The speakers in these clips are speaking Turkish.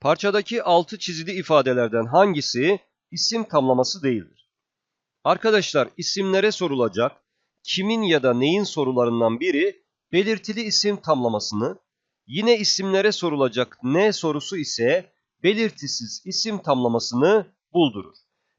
Parçadaki altı çizili ifadelerden hangisi isim tamlaması değildir? Arkadaşlar isimlere sorulacak kimin ya da neyin sorularından biri belirtili isim tamlamasını, yine isimlere sorulacak ne sorusu ise belirtisiz isim tamlamasını buldurur.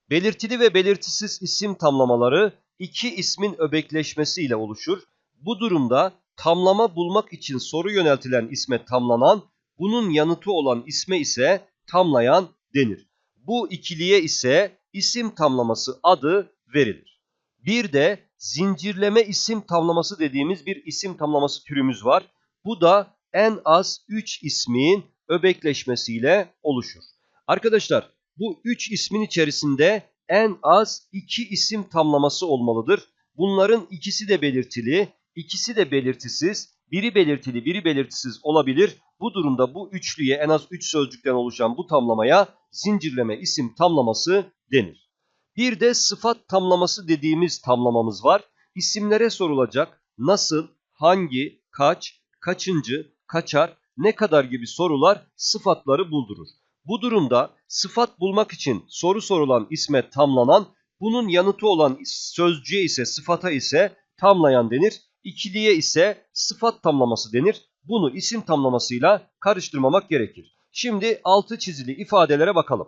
Belirtili ve belirtisiz isim tamlamaları iki ismin öbekleşmesiyle oluşur. Bu durumda tamlama bulmak için soru yöneltilen isme tamlanan, bunun yanıtı olan isme ise tamlayan denir. Bu ikiliye ise isim tamlaması adı verilir. Bir de zincirleme isim tamlaması dediğimiz bir isim tamlaması türümüz var. Bu da en az 3 ismin öbekleşmesiyle oluşur. Arkadaşlar bu 3 ismin içerisinde en az 2 isim tamlaması olmalıdır. Bunların ikisi de belirtili, ikisi de belirtisiz, biri belirtili, biri belirtisiz olabilir. Bu durumda bu üçlüye en az 3 sözcükten oluşan bu tamlamaya zincirleme isim tamlaması denir. Bir de sıfat tamlaması dediğimiz tamlamamız var. İsimlere sorulacak nasıl, hangi, kaç, kaçıncı, kaçar, ne kadar gibi sorular sıfatları buldurur. Bu durumda sıfat bulmak için soru sorulan isme tamlanan, bunun yanıtı olan sözcüğe ise sıfata ise tamlayan denir. İkiliye ise sıfat tamlaması denir. Bunu isim tamlamasıyla karıştırmamak gerekir. Şimdi altı çizili ifadelere bakalım.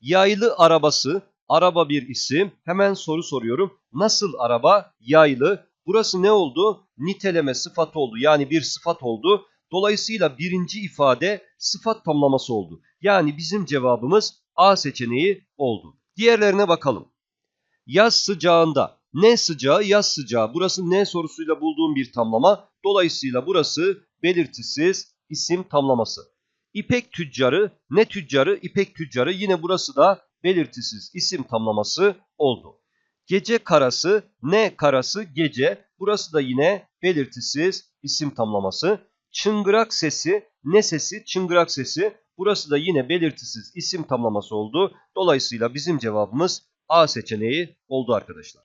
Yaylı arabası, araba bir isim. Hemen soru soruyorum. Nasıl araba? Yaylı. Burası ne oldu? Niteleme sıfat oldu. Yani bir sıfat oldu. Dolayısıyla birinci ifade sıfat tamlaması oldu. Yani bizim cevabımız A seçeneği oldu. Diğerlerine bakalım. Yaz sıcağında. Ne sıcağı? Yaz sıcağı. Burası ne sorusuyla bulduğum bir tamlama. Dolayısıyla burası belirtisiz isim tamlaması. İpek tüccarı. Ne tüccarı? İpek tüccarı. Yine burası da belirtisiz isim tamlaması oldu. Gece karası. Ne karası? Gece. Burası da yine belirtisiz isim tamlaması. Çıngırak sesi. Ne sesi? Çıngırak sesi. Burası da yine belirtisiz isim tamlaması oldu. Dolayısıyla bizim cevabımız A seçeneği oldu arkadaşlar.